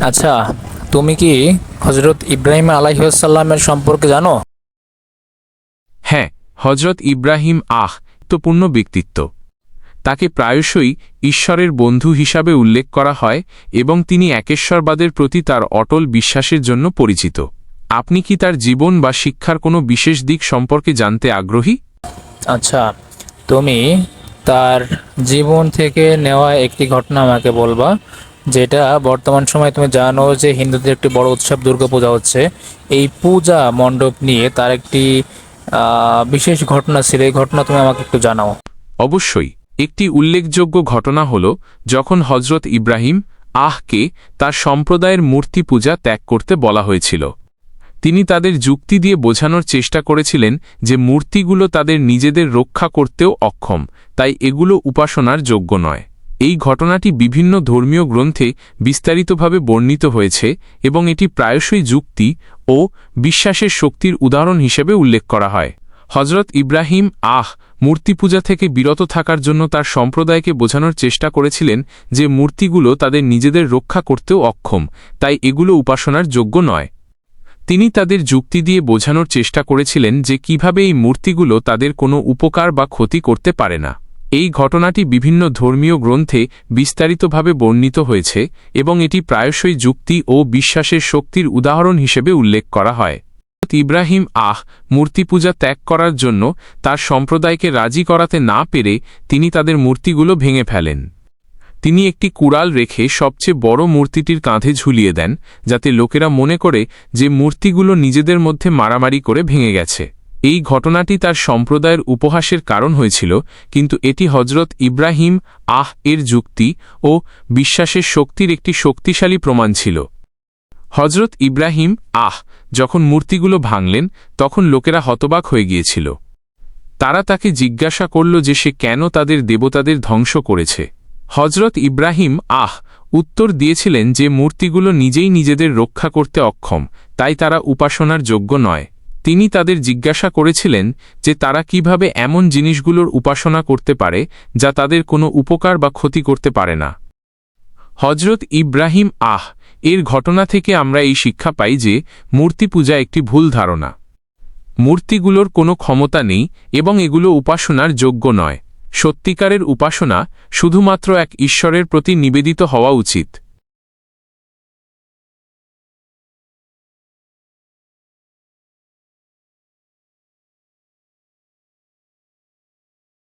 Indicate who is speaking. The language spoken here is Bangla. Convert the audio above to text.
Speaker 1: আচ্ছা তুমি কি হজরত ইব্রাহিম আলাইসাল্লামের সম্পর্কে জানো?
Speaker 2: হ্যাঁ হজরত ইব্রাহিম আহ গুরুত্বপূর্ণ ব্যক্তিত্ব। তাকে প্রায়শই ঈশ্বরের বন্ধু হিসাবে উল্লেখ করা হয় এবং তিনি একেশ্বরবাদের প্রতি তার অটল বিশ্বাসের জন্য পরিচিত। আপনি কি তার জীবন বা শিক্ষার কোনো বিশেষ দিক সম্পর্কে জানতে আগ্রহী?
Speaker 1: আচ্ছা তুমি তার জীবন থেকে নেওয়া একটি ঘটনা আমাকে বলবা। যেটা বর্তমান সময়ে তুমি জানো যে হিন্দুদের একটি বড় উৎসব দুর্গাপূজা হচ্ছে। এই পূজা মণ্ডপ নিয়ে তার একটি বিশেষ ঘটনা ছিল। এই ঘটনা তুমি আমাকে একটু জানাও।
Speaker 2: অবশ্যই। একটি উল্লেখযোগ্য ঘটনা হল, যখন হজরত ইব্রাহিম আহকে তার সম্প্রদায়ের মূর্তি পূজা ত্যাগ করতে বলা হয়েছিল। তিনি তাদের যুক্তি দিয়ে বোঝানোর চেষ্টা করেছিলেন যে মূর্তিগুলো তাদের নিজেদের রক্ষা করতেও অক্ষম, তাই এগুলো উপাসনার যোগ্য নয়। এই ঘটনাটি বিভিন্ন ধর্মীয় গ্রন্থে বিস্তারিতভাবে বর্ণিত হয়েছে এবং এটি প্রায়শই যুক্তি ও বিশ্বাসের শক্তির উদাহরণ হিসেবে উল্লেখ করা হয়। হজরত ইব্রাহিম আহ মূর্তি পূজা থেকে বিরত থাকার জন্য তার সম্প্রদায়কে বোঝানোর চেষ্টা করেছিলেন যে মূর্তিগুলো তাদের নিজেদের রক্ষা করতেও অক্ষম, তাই এগুলো উপাসনার যোগ্য নয়। তিনি তাদের যুক্তি দিয়ে বোঝানোর চেষ্টা করেছিলেন যে কীভাবে এই মূর্তিগুলো তাদের কোনো উপকার বা ক্ষতি করতে পারে না। এই ঘটনাটি বিভিন্ন ধর্মীয় গ্রন্থে বিস্তারিতভাবে বর্ণিত হয়েছে এবং এটি প্রায়শই যুক্তি ও বিশ্বাসের শক্তির উদাহরণ হিসেবে উল্লেখ করা হয়। ইব্রাহিম আহ মূর্তি পূজা ত্যাগ করার জন্য তার সম্প্রদায়কে রাজি করাতে না পেরে তিনি তাদের মূর্তিগুলো ভেঙে ফেলেন। তিনি একটি কুড়াল রেখে সবচেয়ে বড় মূর্তিটির কাঁধে ঝুলিয়ে দেন, যাতে লোকেরা মনে করে যে মূর্তিগুলো নিজেদের মধ্যে মারামারি করে ভেঙে গেছে। এই ঘটনাটি তার সম্প্রদায়ের উপহাসের কারণ হয়েছিল, কিন্তু এটি হজরত ইব্রাহিম আহ এর যুক্তি ও বিশ্বাসের শক্তির একটি শক্তিশালী প্রমাণ ছিল। হজরত ইব্রাহিম আহ যখন মূর্তিগুলো ভাঙলেন, তখন লোকেরা হতবাক হয়ে গিয়েছিল। তারা তাকে জিজ্ঞাসা করল যে সে কেন তাদের দেবতাদের ধ্বংস করেছে। হজরত ইব্রাহিম আহ উত্তর দিয়েছিলেন যে মূর্তিগুলো নিজেই নিজেদের রক্ষা করতে অক্ষম, তাই তারা উপাসনার যোগ্য নয়। তিনি তাদের জিজ্ঞাসা করেছিলেন যে তারা কীভাবে এমন জিনিসগুলোর উপাসনা করতে পারে যা তাদের কোনো উপকার বা ক্ষতি করতে পারে না। হজরত ইব্রাহিম আহ, এর ঘটনা থেকে আমরা এই শিক্ষা পাই যে মূর্তি পূজা একটি ভুল ধারণা। মূর্তিগুলোর কোনো ক্ষমতা নেই এবং এগুলো উপাসনার যোগ্য নয়। সত্যিকারের উপাসনা শুধুমাত্র এক ঈশ্বরের প্রতি নিবেদিত হওয়া উচিত।